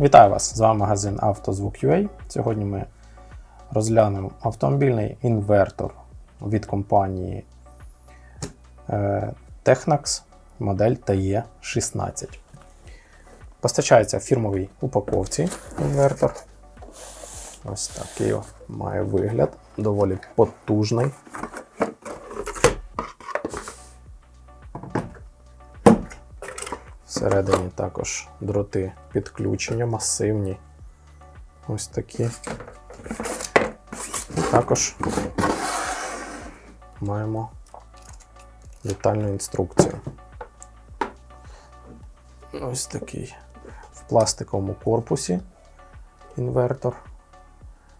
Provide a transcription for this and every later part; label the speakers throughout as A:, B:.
A: Вітаю вас! З вами магазин «Автозвук.UA». Сьогодні ми розглянемо автомобільний інвертор від компанії е, Technax модель TE16. Постачається в фірмовій упаковці інвертор. Ось такий має вигляд, доволі потужний. Всередині також дроти підключення, масивні. Ось такі. Також маємо детальну інструкцію. Ось такий в пластиковому корпусі інвертор.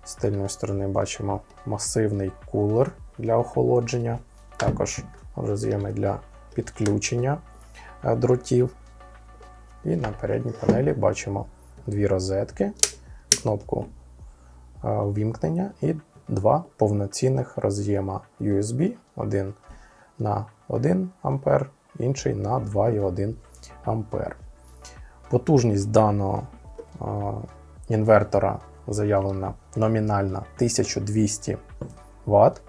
A: З тильної сторони бачимо масивний кулер для охолодження, також роз'єми для підключення е, дротів. І на передній панелі бачимо дві розетки, кнопку е, вімкнення і два повноцінних роз'єма USB, один на 1 А, інший на 2,1 А. Потужність даного е, інвертора заявлена номінальна 1200 Вт.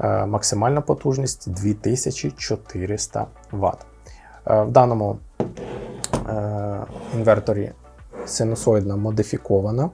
A: Е, Максимальна потужність 2400 Вт. В даному е, інверторі синусоїдна модифікована